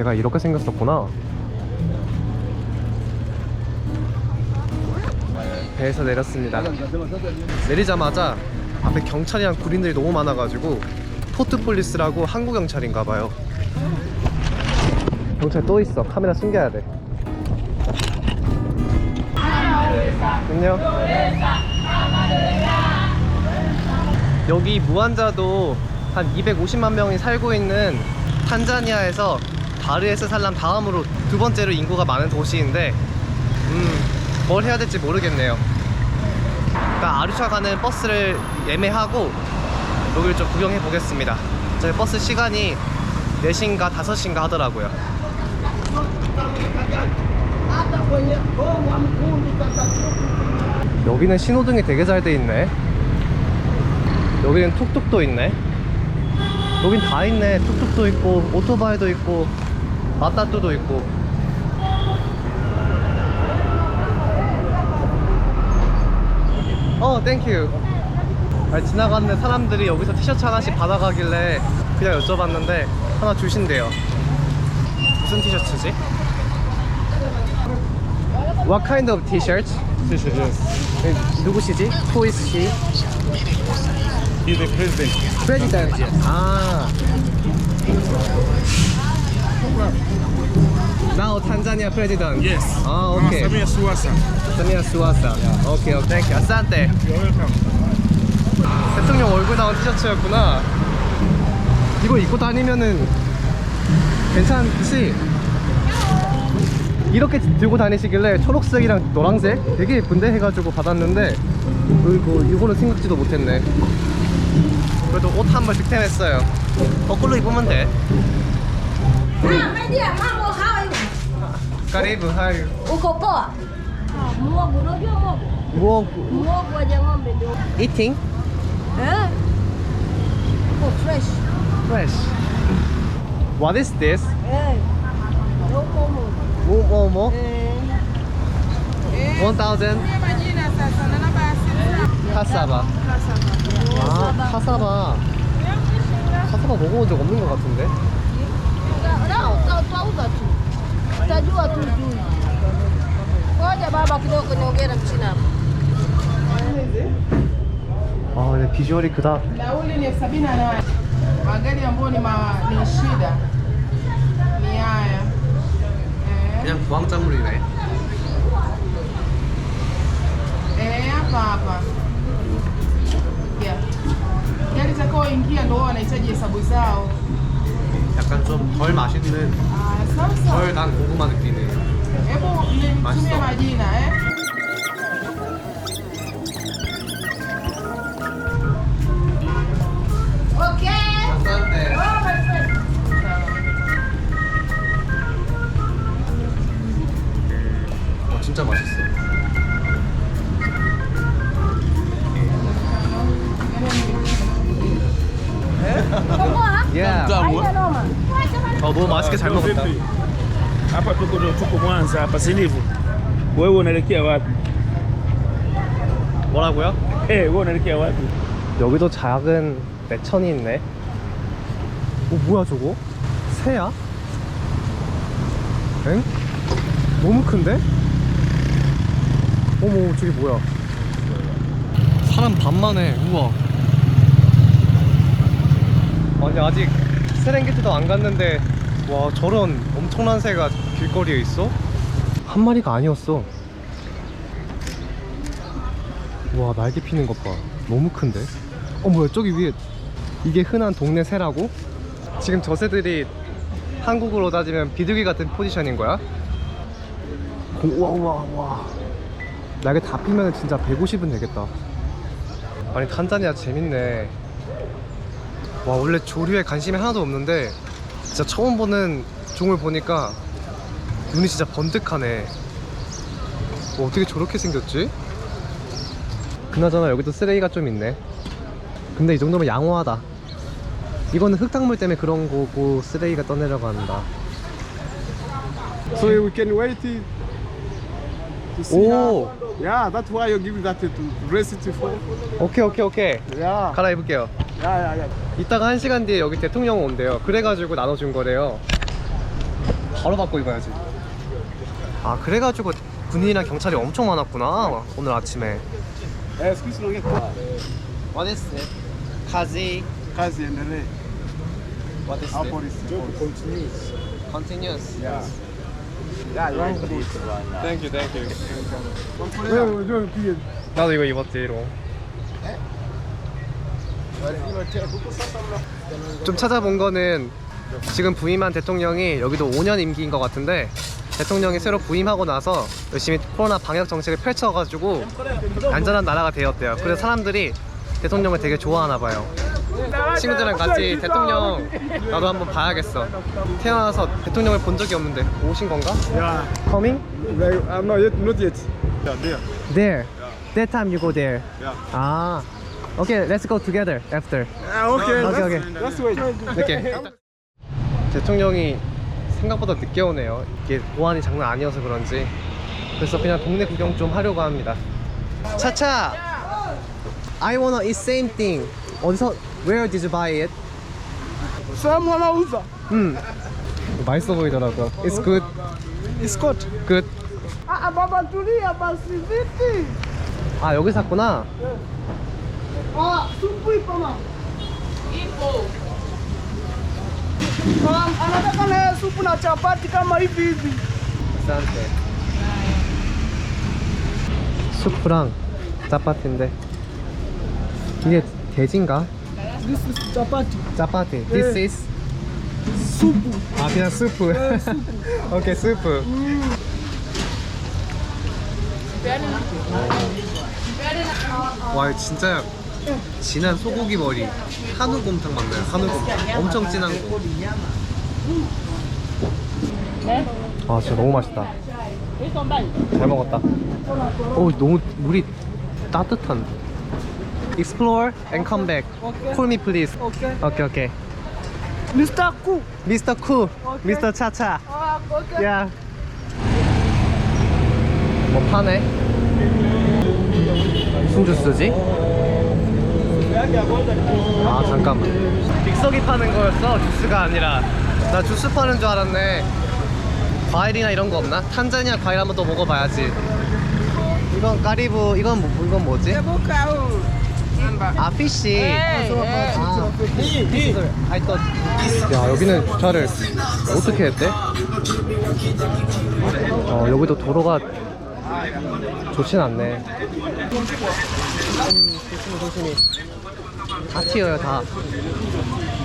배가 이렇게 생겼었구나. 배에서 내렸습니다. 내리자마자 앞에 경찰이랑 군인들이 너무 많아가지고 포트폴리스라고 한국 경찰인가봐요. 경찰 또 있어. 카메라 숨겨야 돼. 안녕. 여기 무한자도 한 250만 명이 살고 있는 탄자니아에서 다르에스 살람 다음으로 두 번째로 인구가 많은 도시인데 음, 뭘 해야 될지 모르겠네요. 일단 아루샤 가는 버스를 예매하고 여기를 좀 구경해 보겠습니다. 저희 버스 시간이 4시인가 5시인가 하더라고요. 여기는 신호등이 되게 잘 돼 있네. 여기는 툭툭도 있네. 여긴 다 있네. 툭툭도 있고, 오토바이도 있고, 마따뚜도 있고. 어, 땡큐. 아니, 지나가는 사람들이 여기서 티셔츠 하나씩 받아가길래 그냥 여쭤봤는데 하나 주신대요. 무슨 티셔츠지? What kind of t-shirt? T-shirt, yes. 누구시지? Who is she? He's the president. President. 아. Now Tanzania president. Yes. 아, Mama 오케이. Samia Suwasa. Samia Suwasa. 오케이, 오케이. 땡큐. 아산테. You're welcome. 대통령 얼굴 나온 티셔츠였구나. 이거 입고 다니면은 괜찮지? 이렇게 들고 다니시길래 초록색이랑 노란색 되게 예쁜데 해가지고 받았는데 이거 이거는 생각지도 못했네. 그래도 옷 한벌 득템했어요. 거꾸로 입으면 돼. À, mấy đứa mang mua à? Mua của nó chứ mua. 뭐 Mua của nhà ngon để được. eating Hả? Cô fresh. fresh. What is this? Ê. Đâu cô mua. 뭐뭐 뭐? Ê. 1000 카사바. 아 카사바. 카사바 먹어본 적 없는 것 같은데? Tauza tu. Utajua tu juu. Ngoja baba kidogo niongee na mchina hapa. 아 근데 비주얼이 그다. Nauli ni elfu sabini na nane. Magari ambayo ni, ma, ni shida ni haya eh, 그냥 부황작물이네. eh, hapa hapa yeah. Gari zitakaoingia ndio wanahitaji hesabu zao. 약간 좀 덜 맛있는 Ah, sasa 덜 단 고구마 느낌이에요. majina eh. Tuko tuko Mwanza hapa si ndivyo? Wewe unaelekea wapi? 뭐라고요? Eh, wewe unaelekea wapi? 여기도 작은 매천이 있네. 어 뭐야 저거? 새야? 엥? 너무 큰데? 어머 저게 뭐야? 사람 반만해. 우와. 아니 아직 세렝게티도 안 갔는데 와 저런 엄청난 새가 길거리에 있어? 한 마리가 아니었어. 와 날개 피는 것 봐. 너무 큰데? 어 뭐야 저기 위에 이게 흔한 동네 새라고? 지금 저 새들이 한국으로 따지면 비둘기 같은 포지션인 거야? 우와 우와 우와 날개 다 피면 진짜 150은 되겠다 아니 탄자니아 재밌네 와 원래 조류에 관심이 하나도 없는데 진짜 처음 보는 종을 보니까 눈이 진짜 번뜩하네. 와, 어떻게 저렇게 생겼지? 그나저나 여기도 쓰레기가 좀 있네. 근데 이 정도면 양호하다. 이거는 흙탕물 때문에 그런 거고 쓰레기가 떠내려간다. So we can wait to see 오! her. Yeah, that's why you give that to rest for. 오케이 오케이 오케이. Yeah, 갈아입을게요 yeah. 이따가 한 시간 뒤에 여기 대통령 온대요 그래가지고 나눠준 거래요 바로 바꿔 입어야지. 아 그래가지고 군인이랑 경찰이 엄청 많았구나 오늘 아침에. What is Hapo it? polisi. Continuous. Continuous. Yeah. Thank you, thank you. Wewe ndio pia. 나도 이거 입었지 이로. 좀 찾아본 거는 지금 부임한 대통령이 여기도 5년 임기인 것 같은데 대통령이 새로 부임하고 나서 열심히 코로나 방역 정책을 펼쳐가지고 안전한 나라가 되었대요. 그래서 사람들이 대통령을 되게 좋아하나 봐요. 친구들이랑 같이 대통령 나도 한번 봐야겠어. 태어나서 대통령을 본 적이 없는데 오신 건가? Yeah. Coming? I'm not yet, not yet. Yeah, there. There. That time you go there. Yeah. 아. Okay, let's go together after. Ah, okay. Okay, that's, okay. That's wait. 이렇게 대통령이 생각보다 늦게 오네요. 이게 보안이 장난 아니어서 그런지. 그래서 그냥 동네 구경 좀 하려고 합니다. 차차. I wanna eat same thing. 어디서? Where did you buy it? Sehemu wanauza. 음. 맛있어 보이더라고. It's good. It's good. Good. Ah, ah, baba tulia basi vipi? 아 여기 샀구나. Ah, mama. Ipo. Mama, anataka na supu na chapati kama hivi hivi. 비싼데. 수프랑 짜파티인데 이게 돼지인가? This is chapati. 짜파티. This is Supu. 아 그냥 스프. 오케이 스프. 와 이거 진짜 진한 소고기 머리 한우곰탕 맞나요? 한우곰탕 엄청 진한 거. 아 진짜 너무 맛있다. 잘 먹었다. 오 너무 물이 따뜻한. Explore and come back. Call me please. 오케이 오케이. Mr. Cook. 미스터 쿠, 미스터 차차. Okay. 야. 뭐 파네? 무슨 주스지? 아 잠깐만. 믹서기 파는 거였어 주스가 아니라. 나 주스 파는 줄 알았네. 과일이나 이런 거 없나? 탄자니아 과일 한번 또 먹어봐야지. 이건 까리브, 이건 뭐, 이건 뭐지? 아 피쉬. 아, 피쉬들. 아이 또. 야 여기는 주차를 어떻게 했대? 어 여기도 도로가 좋진 않네. 음, 조심히 조심히. 다 튀어요 다.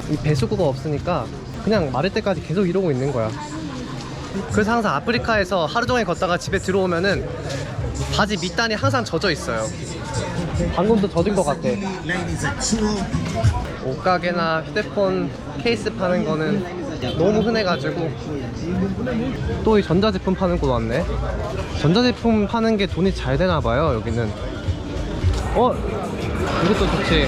이 배수구가 없으니까 그냥 마를 때까지 계속 이러고 있는 거야. 그래서 항상 아프리카에서 하루 종일 걷다가 집에 들어오면은 바지 밑단이 항상 젖어 있어요. 방금도 젖은 것 같아. 옷가게나 휴대폰 케이스 파는 거는 너무 흔해가지고 또 이 전자제품 파는 곳 왔네. 전자제품 파는 게 돈이 잘 되나 봐요 여기는. 어 이것도 좋지.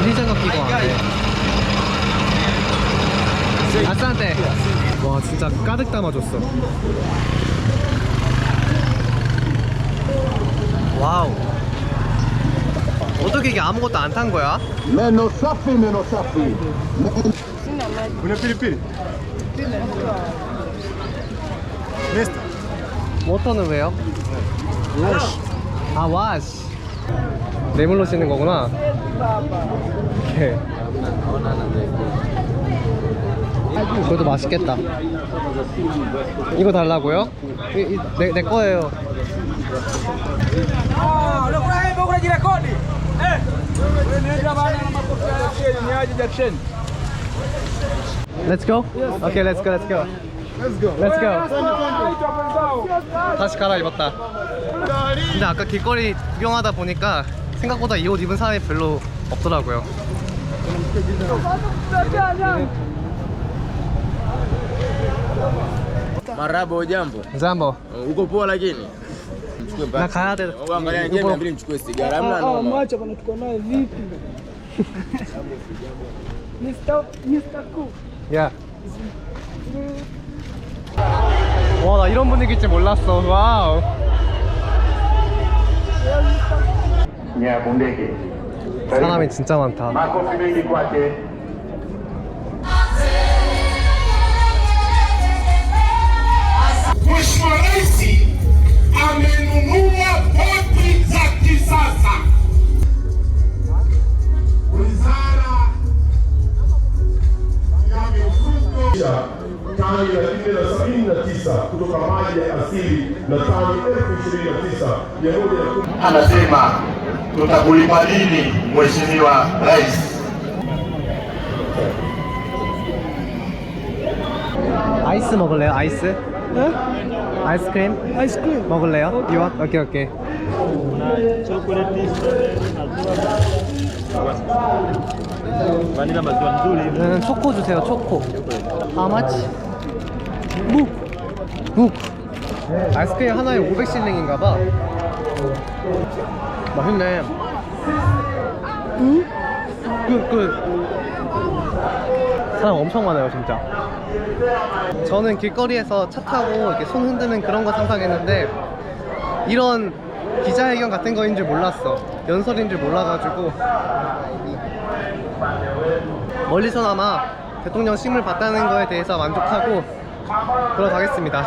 유리장갑 끼고 왔네. 아싸한테. 와, 진짜 가득 담아줬어. 와우. 어떻게 이게 아무것도 안 탄 거야? Neno safi, neno safi. Una pilipili. Mister. 워터는 왜요? 아, 와시. 뇌물로 씻는 거구나. 오케이. 그것도 맛있겠다. 이거 달라고요? 이, 이, 내, 내 거예요. Let's go? Okay, let's go, let's go. Let's go. Let's go. 다시 갈아입었다. 근데 아까 길거리 구경하다 보니까 생각보다 이 옷 입은 사람이 별로 없더라고요. Ujambo? 잠보. Uko poa lakini? Mchukue 나. 가야 돼. Angalia je mimi nichukue sigara. Hamna noma. Macho wanachukua naye vipi? Mr. Mr. Cook. 야. 와, 나 이런 분위기일 줄 몰랐어. 와우. 사람이 진짜 많다. Tani laki nne na sabini na tisa kutoka maji ya asili na tani elfu ishirini na tisa mia moja na kumi anasema tutakulipa lini Mheshimiwa Rais? 아이스 먹을래요? 아이스? 아이스크림? 아이스크림. 먹을래요? 이와? 오케이 오케이. vanila maziwa nzuri 저는 초코 주세요. 초코. Much? 묵. 묵. 아이스크림 하나에 500실링인가 봐. 맛있네. 응? 끝, 끝. 사람 엄청 많아요, 진짜. 저는 길거리에서 차 타고 이렇게 손 흔드는 그런 거 상상했는데 이런 기자회견 같은 거인 줄 몰랐어. 연설인 줄 몰라가지고 멀리서나마 대통령 식물 봤다는 거에 대해서 만족하고 들어가겠습니다.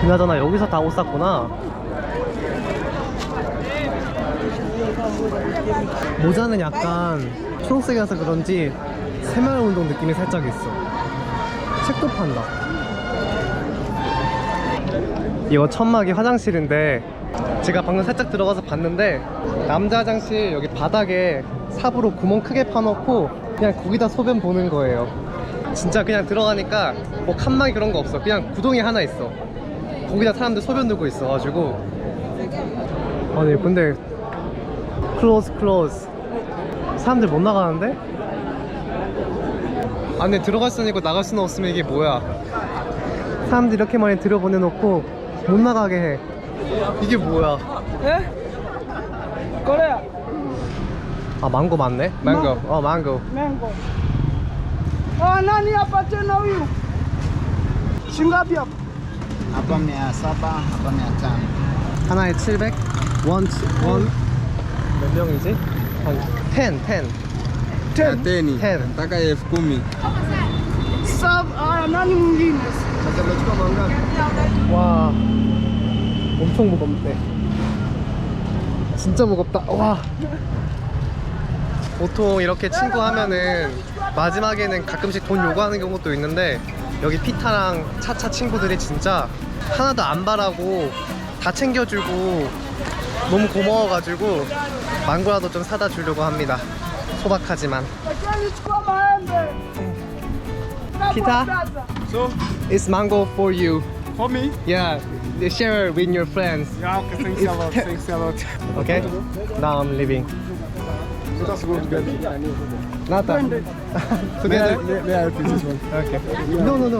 그나저나 여기서 다 옷 샀구나. 모자는 약간 초록색이라서 그런지 새마을 운동 느낌이 살짝 있어. 책도 판다. 이거 천막이 화장실인데 제가 방금 살짝 들어가서 봤는데 남자 화장실 여기 바닥에 삽으로 구멍 크게 파놓고 그냥 거기다 소변 보는 거예요 진짜 그냥 들어가니까 뭐 칸막이 그런 거 없어 그냥 구동이 하나 있어 거기다 사람들 소변 두고 있어가지고 아니 근데 클로즈 클로즈 사람들 못 나가는데? 안에 들어갈 수는 있고 나갈 수는 없으면 이게 뭐야 사람들 이렇게 많이 들여보내놓고 못 나가게 해 이게 뭐야 에? 코레아. 아 망고 맞네? 망고 어 망고 Mango. Ah, nani hapa tena huyu? Shingapi hapa? hapa mia saba hapa mia tano 하나에 700 원, 원. 몇 명이지? 한 10, 10 Ten. teni 10 mpaka elfu kumi Sab, ah, nani mwingine? 와 엄청 무겁네. 진짜 무겁다. 와. 보통 이렇게 친구 하면은 마지막에는 가끔씩 돈 요구하는 경우도 있는데 여기 피타랑 차차 친구들이 진짜 하나도 안 바라고 다 챙겨주고 너무 고마워가지고 망고라도 좀 사다 주려고 합니다 소박하지만. Na braza. so It's mango for you for me Yeah, share with your friends yeah okay thanks a lot, thanks a lot Okay? Now I'm leaving. let us go together Nata. Together? may I repeat this one Okay. No, no, no.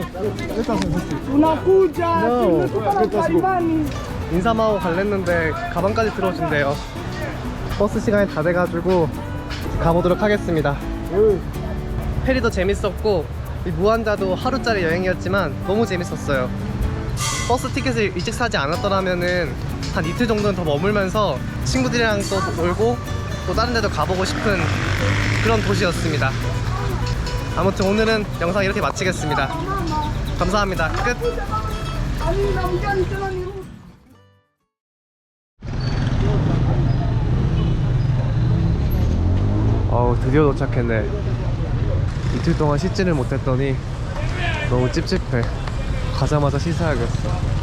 let us Unakuja. No. Tumetoka kalimani. 인사마오 갈랬는데 가방까지 들어준대요. 버스 시간이 다 돼가지고 가보도록 하겠습니다. 페리도 재밌었고 이 무한자도 하루짜리 여행이었지만 너무 재밌었어요. 버스 티켓을 일찍 사지 않았더라면은 한 이틀 정도는 더 머물면서 친구들이랑 또 놀고 또 다른 데도 가보고 싶은 그런 도시였습니다. 아무튼 오늘은 영상 이렇게 마치겠습니다. 감사합니다. 끝. 어우 드디어 도착했네. 이틀 동안 씻지를 못했더니 너무 찝찝해. 가자마자 씻어야겠어